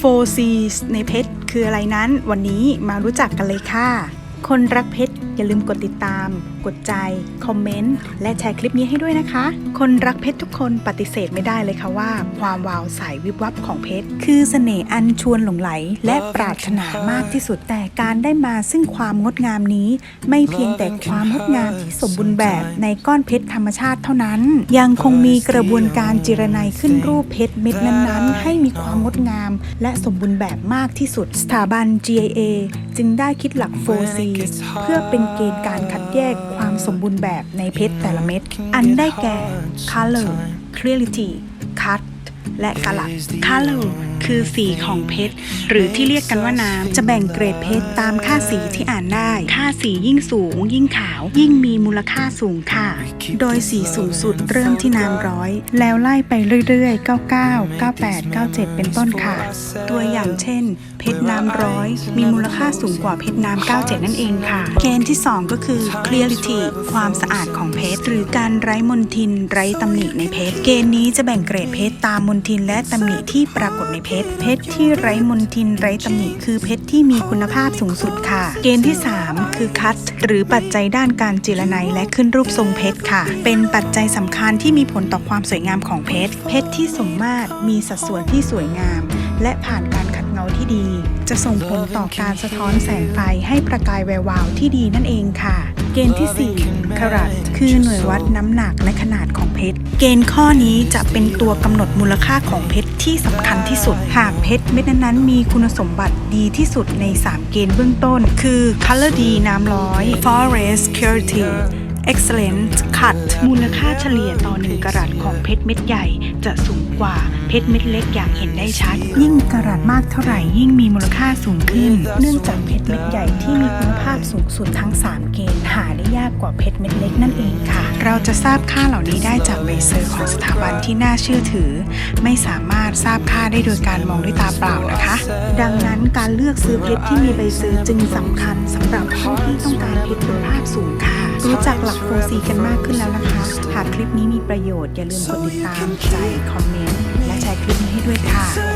4Cs ในเพชรคืออะไรนั้น วันนี้มารู้จักกันเลยค่ะ คนรักเพชร อย่าลืมกดติดตาม กดใจ คอมเมนต์ และแชร์คลิปนี้ให้ด้วยนะคะ คนรักเพชรทุกคนปฏิเสธไม่ได้เลยค่ะว่า ความวาวใสวิบวับของเพชร คือเสน่ห์อันชวนหลงไหล และปรารถนามากที่สุดแต่การได้มาซึ่งความงดงามนี้ ไม่เพียงแต่ความงดงามที่สมบูรณ์แบบในก้อนเพชรธรรมชาติเท่านั้น ยังคงมีกระบวนการจิรนัยขึ้นรูปเพชรเม็ดนั้นๆ ให้มีความงดงาม และสมบูรณ์แบบมากที่สุด สถาบัน GIA จึงได้คิดหลัก 4C เพื่อเป็นเกณฑ์การคัดแยกความสมบูรณ์แบบในเพชรแต่ละเม็ด อันได้แก่ color clarity cut และกลัด color คือสีของเพชร หรือที่เรียกกันว่าน้ำ จะแบ่งเกรดเพชรตามค่าสีที่อ่านได้ ค่าสียิ่งสูง ยิ่งขาว ยิ่งมีมูลค่าสูงค่ะ โดยสีสูงสุดเริ่มที่น้ำร้อย แล้วไล่ไปเรื่อยๆ 99 98 97 เป็นต้นค่ะ ตัวอย่างเช่น เพชรน้ำร้อย มีมูลค่าสูงกว่าเพชรน้ำ 97 นั่นเองค่ะ เกณฑ์ที่ 2 ก็คือ clarity ความสะอาดของเพชร หรือการไร้มลทินไร้ตำหนิในเพชร เกณฑ์นี้จะแบ่งเกรดเพชรตามมลทินและตำหนิที่ปรากฏในเพชร เพชรที่ไร้มลทินไร้ตำหนิคือเพชรที่มีคุณภาพสูงสุดค่ะ เกณฑ์ที่ 3 คือคัตหรือปัจจัยด้านการเจรไนและขึ้นรูปทรงเพชรค่ะ เป็นปัจจัยสำคัญที่มีผลต่อความสวยงามของเพชร เพชรที่สมมาตรมีสัดส่วนที่สวยงาม และผ่านการขัดเงาที่ดี จะส่งผลต่อการสะท้อนแสงไฟให้ประกายแวววาวที่ดีนั่นเองค่ะ เกณฑ์ที่ 4คารัตคือหน่วยวัดน้ำหนักและขนาดของเพชร เกณฑ์ข้อนี้จะเป็นตัวกำหนดมูลค่าของเพชรที่สำคัญที่สุด หากเพชรเม็ดนั้นๆมีคุณสมบัติดีที่สุดใน 3 เกณฑ์เบื้องต้น คือ color ดีน้ำร้อย forest purity excellent cut มูลค่าเฉลี่ยต่อ 1กะรัตของเพชรเม็ดใหญ่จะสูงกว่า เพชรเม็ดเล็กอย่างเห็นได้ชัด ยิ่งกะรัตมากเท่าไหร่ยิ่งมีมูลค่าสูงขึ้น เนื่องจากเพชรเม็ดใหญ่ที่มีคุณภาพสูงสุดทั้ง 3 เกณฑ์หาได้ยากกว่าเพชรเม็ดเล็กนั่นเองค่ะ เราจะทราบค่าเหล่านี้ได้จากใบเซอร์ของสถาบันที่น่าเชื่อถือ ไม่สามารถทราบค่าได้โดยการมองด้วยตาเปล่านะคะ ดังนั้นการเลือกซื้อเพชรที่มีใบซื้อจึงสำคัญสำหรับผู้ที่ต้องการเพชรคุณภาพสูงค่ะ รู้จักหลัก 4C กันมากขึ้นแล้วนะคะ หากคลิปนี้มีประโยชน์อย่าลืมกดติดตามใจคอมเมนต์และแชร์ คลิปนี้ให้ด้วยค่ะ